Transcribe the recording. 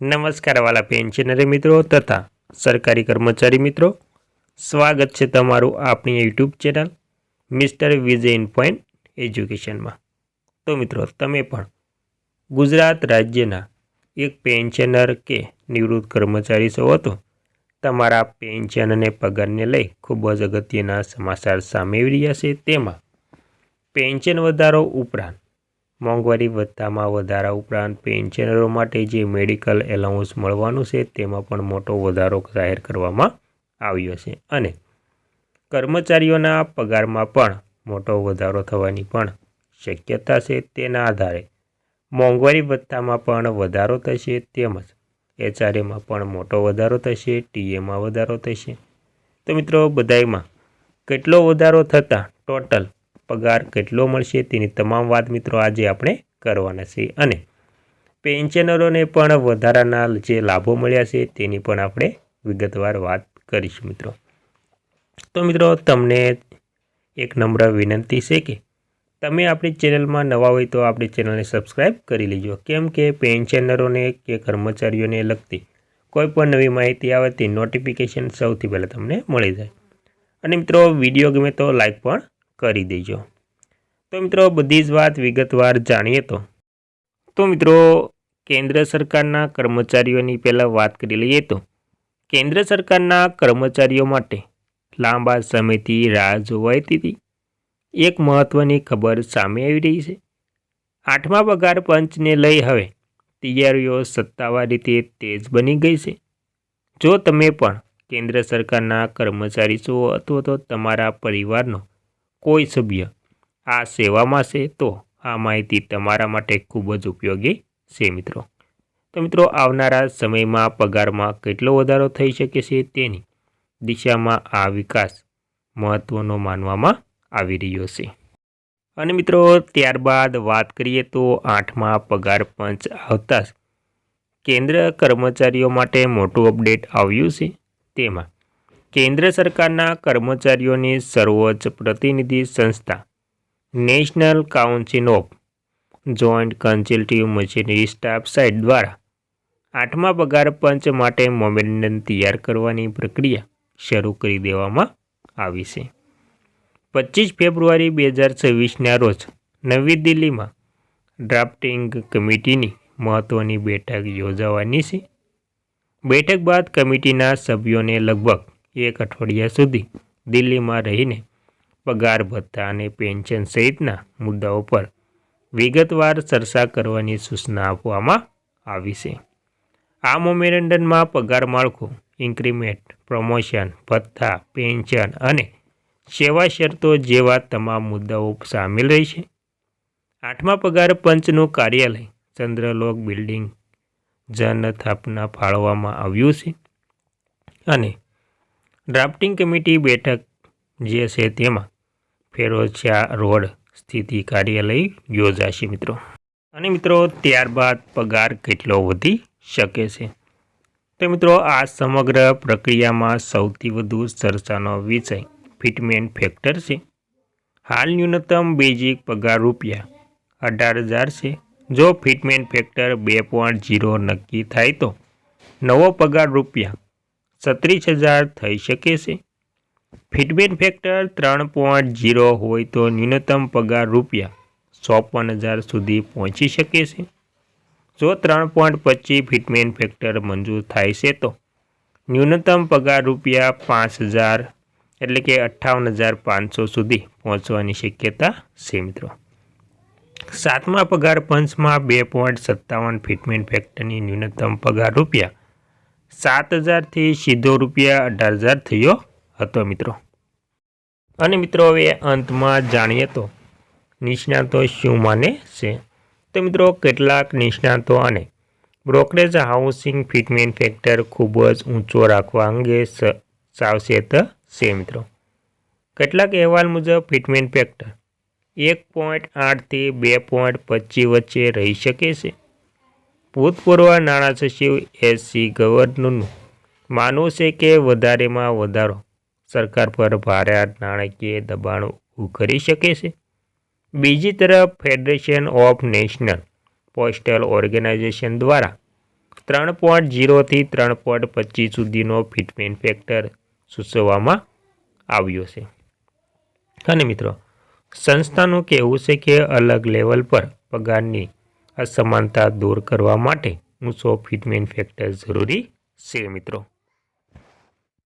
નમસ્કાર વાલા પેન્શનરી મિત્રો તથા સરકારી કર્મચારી મિત્રો. સ્વાગત છે તમારું આપણી YouTube channel Mister Vijay in point એજ્યુકેશનમાં તો મિત્રો, તમે પણ ગુજરાત રાજ્યના એક પેન્શનર કે નિવૃત્ત કર્મચારી છો તો તમારા પેન્શન અને પગારને લઈ ખૂબ જ અગત્યના સમાચાર સામે આવી રહ્યા છે. તેમાં પેન્શન વધારો ઉપરાંત મોંઘવારી ભથ્થામાં વધારા ઉપરાંત પેન્શનરો માટે જે મેડિકલ એલાઉન્સ મળવાનું છે, તેમાં પણ મોટો વધારો જાહેર કરવામાં આવ્યો છે. અને કર્મચારીઓના પગારમાં પણ મોટો વધારો થવાની પણ શક્યતા છે. તેના આધારે મોંઘવારી ભથ્થામાં પણ વધારો થશે, તેમજ એચઆરએમાં પણ મોટો વધારો થશે, ટીએમાં વધારો થશે. તો મિત્રો, બધાયમાં કેટલો વધારો થતાં ટોટલ પગાર કેટલો મળશે તેની તમામ વાત મિત્રો આજે આપણે કરવાના છે. અને પેન્શનરોને પણ વધારાના જે લાભો મળ્યા છે તેની પણ આપણે વિગતવાર વાત કરીશું મિત્રો. તો મિત્રો, તમને એક નમ્ર વિનંતી છે કે તમે આપણી ચેનલમાં નવા હોય તો આપણી ચેનલને સબસ્ક્રાઈબ કરી લેજો. કેમ કે પેન્શનરોને કે કર્મચારીઓને લગતી કોઈ પણ નવી માહિતી આવે તે નોટિફિકેશન સૌથી પહેલાં તમને મળી જાય. અને મિત્રો વીડિયો ગમે તો લાઈક પણ કરી દેજો. તો મિત્રો બધી જ વાત વિગતવાર જાણીએ તો. તો મિત્રો, કેન્દ્ર સરકારના કર્મચારીઓની પહેલાં વાત કરી લઈએ તો. કેન્દ્ર સરકારના કર્મચારીઓ માટે લાંબા સમયથી રાહ જોવાતી હતી એક મહત્ત્વની ખબર સામે આવી રહી છે. આઠમા પગાર પંચને લઈ હવે તૈયારીઓ સત્તાવાર રીતે તેજ બની ગઈ છે. જો તમે પણ કેન્દ્ર સરકારના કર્મચારી છો અથવા તો તમારા પરિવારનો કોઈ સભ્ય આ સેવામાં છે તો આ માહિતી તમારા માટે ખૂબ જ ઉપયોગી છે મિત્રો. તો મિત્રો, આવનારા સમયમાં પગારમાં કેટલો વધારો થઈ શકે છે તેની દિશામાં આ વિકાસ મહત્ત્વનો માનવામાં આવી રહ્યો છે. અને મિત્રો, ત્યારબાદ વાત કરીએ તો આઠમા પગાર પંચ આવતા કેન્દ્ર કર્મચારીઓ માટે મોટું અપડેટ આવ્યું છે. તેમાં કેન્દ્ર સરકારના કર્મચારીઓની સર્વોચ્ચ પ્રતિનિધિ સંસ્થા national council of joint consultative machinery staff side દ્વારા આઠમા પગાર પંચ માટે મોમેન્ડમ તૈયાર કરવાની પ્રક્રિયા શરૂ કરી દેવામાં આવી છે. પચીસ ફેબ્રુઆરી બે હજાર છવ્વીસના રોજ નવી દિલ્હીમાં ડ્રાફ્ટિંગ કમિટીની મહત્ત્વની બેઠક યોજાવાની છે. બેઠક બાદ કમિટીના સભ્યોને લગભગ એક અઠવાડિયા સુધી દિલ્હીમાં રહીને પગાર ભથ્થા અને પેન્શન સહિતના મુદ્દાઓ પર વિગતવાર ચર્ચા કરવાની સૂચના આપવામાં આવી છે. આ મોમેરેન્ડનમાં પગાર માળખું, ઇન્ક્રીમેન્ટ, પ્રમોશન, ભથ્થા, પેન્શન અને સેવા શરતો જેવા તમામ મુદ્દાઓ સામેલ રહેશે. આઠમા પગાર પંચનું કાર્યાલય, ચંદ્રલોક બિલ્ડિંગ, જનથાપના ફાળવવામાં આવ્યું છે. અને ડ્રાફ્ટિંગ કમિટી બેઠક જે છે તેમાં ફેરોશા રોડ સ્થિતિ કાર્યાલય યોજાશે મિત્રો. અને મિત્રો, ત્યારબાદ પગાર કેટલો વધી શકે છે? તો મિત્રો, આ સમગ્ર પ્રક્રિયામાં સૌથી વધુ ચર્ચાનો વિષય ફિટમેન્ટ ફેક્ટર છે. હાલ ન્યૂનતમ બેઝિક પગાર રૂપિયા અઢાર હજાર છે. જો ફિટમેન્ટ ફેક્ટર બે પોઈન્ટ જીરો નક્કી થાય તો નવો પગાર રૂપિયા છત્રીસ હજાર થઈ શકે છે. ફિટમેન્ટ ફેક્ટર ત્રણ પોઈન્ટ જીરો હોય તો ન્યૂનતમ પગાર રૂપિયા ચોપન હજાર સુધી પહોંચી શકે છે. જો ત્રણ પોઈન્ટ પચીસ ફિટમેન ફેક્ટર મંજૂર થાય છે તો ન્યૂનતમ પગાર રૂપિયા પાંચ હજાર એટલે કે અઠ્ઠાવન હજાર પાંચસો સુધી પહોંચવાની શક્યતા છે મિત્રો. સાતમા પગાર પંચમાં બે પોઈન્ટ સત્તાવન ફિટમેન ફેક્ટરની ન્યૂનતમ પગાર રૂપિયા સાત હજારથી સીધો રૂપિયા અઢાર હજાર થયો હતો મિત્રો. અને મિત્રો, હવે અંતમાં જાણીએ તો નિષ્ણાતો શું માને છે? તો મિત્રો, કેટલાક નિષ્ણાતો અને બ્રોકરેજ હાઉસિંગ ફિટમેન્ટ ફેક્ટર ખૂબ જ ઊંચો રાખવા અંગે સાવચેત છે મિત્રો. કેટલાક અહેવાલ મુજબ, ફિટમેન્ટ ફેક્ટર એક પોઈન્ટ આઠથી બે પોઈન્ટ પચીસ વચ્ચે રહી શકે છે. ભૂતપૂર્વ નાણાં સચિવ એસ સી ગવર્નરનું માનવું છે કે વધારેમાં વધારો સરકાર પર ભારે નાણાકીય દબાણ ઊભું કરી શકે છે. બીજી તરફ federation of national postal organisation દ્વારા ત્રણ પોઈન્ટ જીરોથી ત્રણ પોઈન્ટ પચીસ સુધીનો ફિટમેન્ટ ફેક્ટર સૂચવવામાં આવ્યો છે. અને મિત્રો, સંસ્થાનું કહેવું છે કે અલગ લેવલ પર પગારની અસમાનતા દૂર કરવા માટે ઊંચો ફિટમેન્ટ ફેક્ટર જરૂરી છે, મિત્રો.